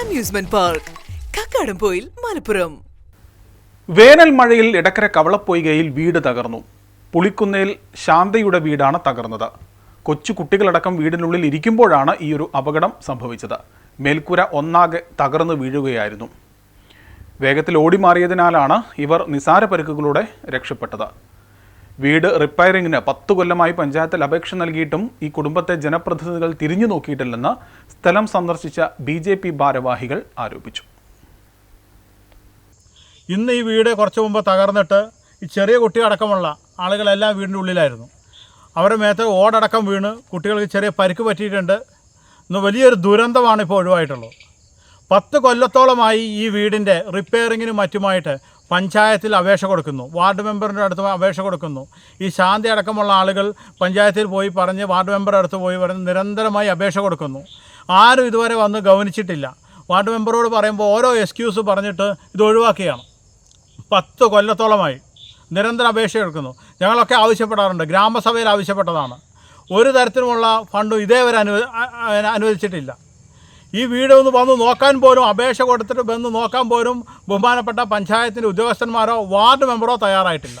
Amusement park Kakkadampoyil Malappuram വേനൽ മഴയിൽ ഇടക്കര കവളപ്പൊയ്കയിൽ വീട് തകർന്നു. പുളിക്കുന്നേൽ ശാന്തയുടെ വീടാണ് തകർന്നത്. കൊച്ചു കുട്ടികളടക്കം വീടിനുള്ളിൽ ഇരിക്കുമ്പോഴാണ് ഈ ഒരു അപകടം സംഭവിച്ചത്. മേൽക്കൂര ഒന്നാകെ തകർന്നു വീഴുകയായിരുന്നു. വേഗത്തിൽ ഓടിമാറിയതിനാലാണ് ഇവർ നിസാര പരിക്കുകളോടെ രക്ഷപ്പെട്ടത്. വീട് റിപ്പയറിംഗിന് പത്തു കൊല്ലമായി പഞ്ചായത്തിൽ അപേക്ഷ നൽകിയിട്ടും ഈ കുടുംബത്തെ ജനപ്രതിനിധികൾ തിരിഞ്ഞു നോക്കിയിട്ടില്ലെന്ന് സ്ഥലം സന്ദർശിച്ച ബി ജെ പി ഭാരവാഹികൾ ആരോപിച്ചു. ഇന്ന് ഈ വീട് കുറച്ച് മുമ്പ് തകർന്നിട്ട് ഈ ചെറിയ കുട്ടിയടക്കമുള്ള ആളുകളെല്ലാം വീടിന്റെ ഉള്ളിലായിരുന്നു. അവരുടെ മേത്ത് ഓടടക്കം വീണ് കുട്ടികൾക്ക് ചെറിയ പരിക്ക് പറ്റിയിട്ടുണ്ട്. ഇന്ന് വലിയൊരു ദുരന്തമാണ് ഇപ്പോൾ ഒഴിവായിട്ടുള്ളത്. പത്ത് കൊല്ലത്തോളമായി ഈ വീടിന്റെ റിപ്പയറിങ്ങിനും മറ്റുമായിട്ട് പഞ്ചായത്തിൽ അപേക്ഷ കൊടുക്കുന്നു. വാർഡ് മെമ്പറിന്റെ അടുത്ത് അപേക്ഷ കൊടുക്കുന്നു. ഈ ശാന്തി അടക്കമുള്ള ആളുകൾ പഞ്ചായത്തിൽ പോയി പറഞ്ഞ് വാർഡ് മെമ്പറുടെ അടുത്ത് പോയി പറഞ്ഞ് നിരന്തരമായി അപേക്ഷ കൊടുക്കുന്നു. ആരും ഇതുവരെ വന്ന് ഗവനിച്ചിട്ടില്ല. വാർഡ് മെമ്പറോട് പറയുമ്പോൾ ഓരോ എക്സ്ക്യൂസ് പറഞ്ഞിട്ട് ഇത് ഒഴിവാക്കുകയാണ് പത്ത് കൊല്ലത്തോളമായി നിരന്തരം അപേക്ഷ എടുക്കുന്നു. ഞങ്ങളൊക്കെ ആവശ്യപ്പെടാറുണ്ട്. ഗ്രാമസഭയിൽ ആവശ്യപ്പെട്ടതാണ്. ഒരു തരത്തിലുമുള്ള ഫണ്ടും ഇതേവരെ അനുവ അനുവദിച്ചിട്ടില്ല. ഈ വീട് ഒന്ന് വന്ന് നോക്കാൻ പോലും അപേക്ഷ കൊടുത്തിട്ട് വന്ന് നോക്കാൻ പോലും ബഹുമാനപ്പെട്ട പഞ്ചായത്തിന്റെ ഉദ്യോഗസ്ഥന്മാരോ വാർഡ് മെമ്പറോ തയ്യാറായിട്ടില്ല.